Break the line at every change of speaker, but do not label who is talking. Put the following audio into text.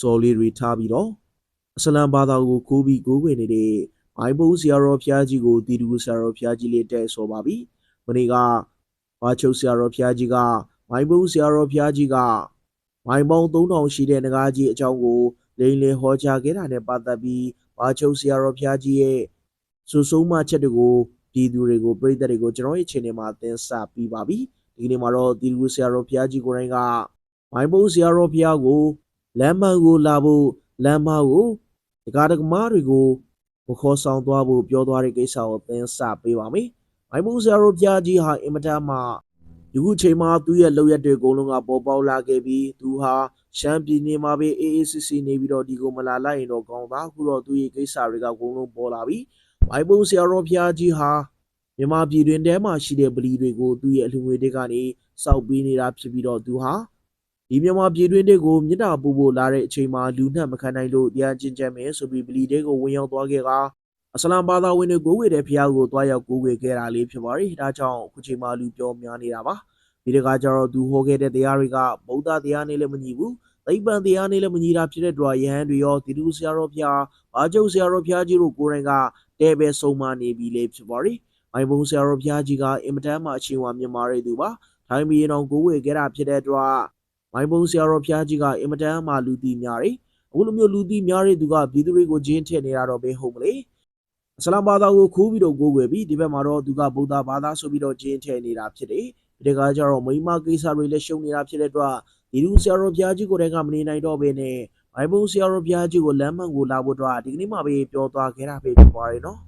စော်လေးတွေထားပြီးတော့အစ္စလမ်ဘာသာကိုကိုးပြီးကိုးကွယ်နေတဲ့ဘိုင်ဘုံဆရာတော်ဖျားကြီးကိုတီတူဆရာတော်ဖျားကြီးလေးတဲ့ဆော်ပါပြီမနေ့ကဘာချုပ်ဆရာတော်ဖျားကြီးကဘိုင်ဘုံဆရာတော်ဖျားကြီးကမိုင်ပေါင်း3000ရှိတဲ့ငကားကြီးအကြောင်းကိုလိန်လင်ဟောကြားခဲ့တာနဲ့ပတ်သက်ပြီးဘာချုပ်ဆရာတော်ဖျားကြီးရဲ့စုဆုံးမချက်တွေကိုပြည်သူတွေကိုပြည်သက်တွေကိုကျွန်တော်ရဲ့ channel မှာသင်ဆက်ပြီးပါပြီဒီကနေ့မှာတော့တီတူဆရာတော်ဖျားကြီးကိုယ်တိုင်ကဘိုင်ဘုံဆရာတော်ဖျားကို လမ်းမကိုလာဖို့လမ်းမကိုဒကာဒကမတွေကိုမခေါ်ဆောင်သွားဖို့ပြောသွားတဲ့ကိစ္စကိုသင်ဆက်ပေးပါမယ်ဘိုင်ဘုံဆရာတော်ဖျားကြီးဟာအင်မတန်မှဒီခုချိန်မှာသူ့ရဲ့လောက်ရက်တွေအကုန်လုံးကပေါ်ပေါက်လာခဲ့ပြီးသူဟာရှမ်းပြည်နယ်မှာပဲအေးအေးဆေးဆေးနေပြီးတော့ဒီကိုမလာလိုက်ရင်တော့ကောင်းသားအခုတော့သူ့ရဲ့ကိစ္စတွေကအကုန်လုံးပေါ်လာပြီဘိုင်ဘုံဆရာတော်ဖျားကြီးဟာမြန်မာပြည်တွင်ထဲမှာရှိတဲ့ဗလီတွေကိုသူ့ရဲ့အလှငွေတွေကနေစောက်ပေးနေတာဖြစ်ပြီးတော့သူဟာ ဒီမြန်မာပြည်တွင်တွေကိုမြစ်တာပူဖို့လာတဲ့အချိန်မှာလူနှက်မခံနိုင်လို့တရားကျင့်ကြံမယ်ဆိုပြီးဗလီတွေကိုဝင်ရောက်သွားခဲ့ကအစ္စလာမ်ဘာသာဝင်တွေကိုဝေတဲ့ဖျားကိုတွားရောက်ကိုးကွယ်ခဲ့တာလေးဖြစ်ပါတယ်ဒါကြောင့်အခုချိန်မှာလူပြောများနေတာပါဒီတကကြတော့သူဟောခဲ့တဲ့တရားတွေကဗုဒ္ဓတရားနဲ့လည်းမညီဘူးသိပ္ပံတရားနဲ့လည်းမညီတာဖြစ်တဲ့အတွက်ယဟန်တွေရောတိတုဆရာတော်ဖျားဘာကျုပ်ဆရာတော်ဖျားကြီးတို့ကိုယ်တိုင်ကတဲပဲဆုံးမနေပြီလေဖြစ်ပါရီအိုင်ဘုံဆရာတော်ဖျားကြီးကအင်မတန်မှအချင်းဝါမြန်မာရဲ့သူပါထိုင်းပြည်တော်ကိုဝေခဲ့တာဖြစ်တဲ့အတွက် မိုင်ဘုံဆရာတော်ဖျားကြီးကအင်မတန်မှလူသိများတယ်အခုလိုမျိုးလူသိများတဲ့သူကပြည်သူတွေကိုဂျင်းထည့်နေတာတော့ပဲဟုတ်မလဲအစ္စလာမ်ဘာသာကိုခိုးပြီးတော့ကိုးကွယ်ပြီးဒီဘက်မှာတော့သူကဗုဒ္ဓဘာသာဆိုပြီးတော့ဂျင်းထည့်နေတာဖြစ်တယ်ဒီတကကြတော့မိမကိစ္စတွေလည်းရှုံနေတာဖြစ်တဲ့အတွက်ဒီလူဆရာတော်ဘုရားကြီးကိုယ်တိုင်ကမနေနိုင်တော့ဘဲနဲ့ဘိုင်ဘုံဆရာတော်ဘုရားကြီးကိုလမ်းမှန်ကိုလာဖို့အတွက်ဒီကနေ့မှပဲပြောသွားခဲ့တာပဲဖြစ်ပါတယ်နော်